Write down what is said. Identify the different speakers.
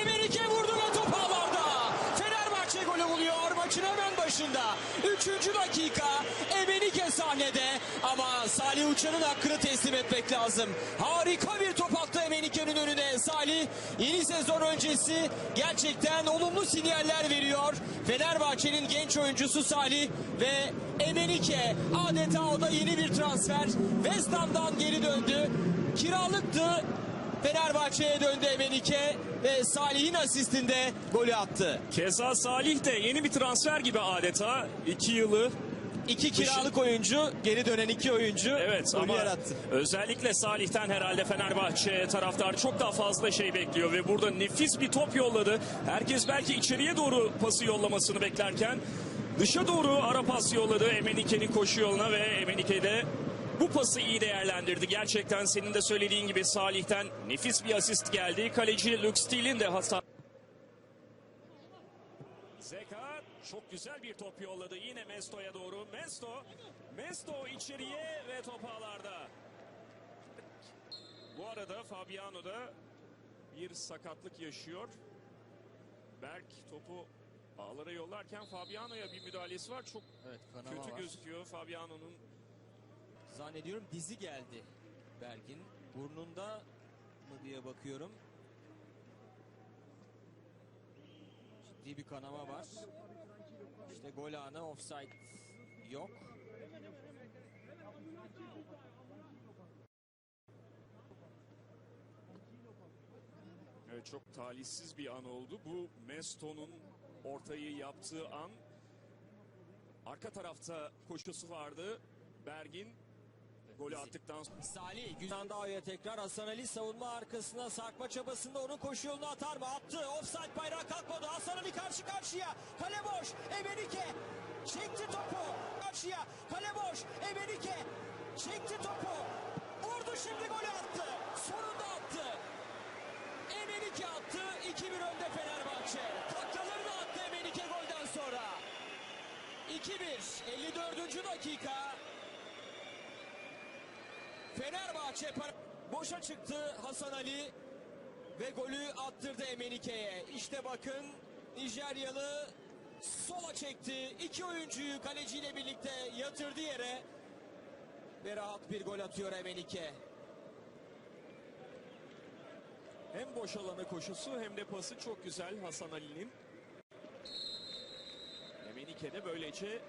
Speaker 1: Emenike vurdu ve top ağlarda. Fenerbahçe golü buluyor maçın hemen başında. Üçüncü dakika Emenike sahnede ama Salih Uçan'ın hakkını teslim etmek lazım. Harika bir top attı Emenike'nin önüne. Salih yeni sezon öncesi gerçekten olumlu sinyaller veriyor. Fenerbahçe'nin genç oyuncusu Salih ve Emenike adeta o da yeni bir transfer. West Ham'dan geri döndü. Kiralıktı. Fenerbahçe'ye döndü Emenike ve Salih'in asistinde golü attı.
Speaker 2: Keza Salih de yeni bir transfer gibi adeta. iki yılı
Speaker 1: İki kiralık oyuncu, geri dönen iki oyuncu
Speaker 2: Evet ama
Speaker 1: yarattı.
Speaker 2: özellikle Salih'ten herhalde Fenerbahçe taraftarı çok daha fazla şey bekliyor ve burada nefis bir top yolladı. Herkes belki içeriye doğru pası yollamasını beklerken dışa doğru ara pas yolladı Emenike'nin koşu yoluna ve Emenike de bu pası iyi değerlendirdi. Gerçekten senin de söylediğin gibi Salih'ten nefis bir asist geldi. Kaleci Luke Steele'in de hata Zeka çok güzel bir top yolladı yine Mesto'ya doğru. Mesto, Mesto içeriye ve top ağlarda. Bu arada Fabiano da bir sakatlık yaşıyor. Berk topu ağlara yollarken Fabiano'ya bir müdahalesi var. Çok
Speaker 1: Evet,
Speaker 2: kötü gözüküyor Fabiano'nun.
Speaker 1: Zannediyorum dizi geldi Bergin. Burnunda mı diye bakıyorum. Ciddi bir kanama var. İşte gol anı offside yok.
Speaker 2: Evet, çok talihsiz bir an oldu. Bu Mesto'nun ortayı yaptığı an. Arka tarafta koşusu vardı. Bergin golü attıktan sonra
Speaker 1: Salih Güzel Dağ'a tekrar Hasan Ali savunma arkasına sarkma çabasında onun koşu yolunu atar mı? Attı. Offside bayrağı kalkmadı. Hasan Ali karşı karşıya. Kale boş. Emenike çekti topu. Karşıya. Kale boş. Emenike çekti topu. Vurdu şimdi golü attı. Sonunda attı. Emenike attı. 2-1 önde Fenerbahçe. Taklalarını attı Emenike golden sonra. 2-1. 54. dakika. Fenerbahçe boşa çıktı Hasan Ali ve golü attırdı Emenike'ye. İşte bakın Nijeryalı sola çekti. İki oyuncuyu kaleciyle birlikte yatırdı yere ve rahat bir gol atıyor Emenike.
Speaker 2: hem boş alana koşusu hem de pası çok güzel Hasan Ali'nin. Emenike de böylece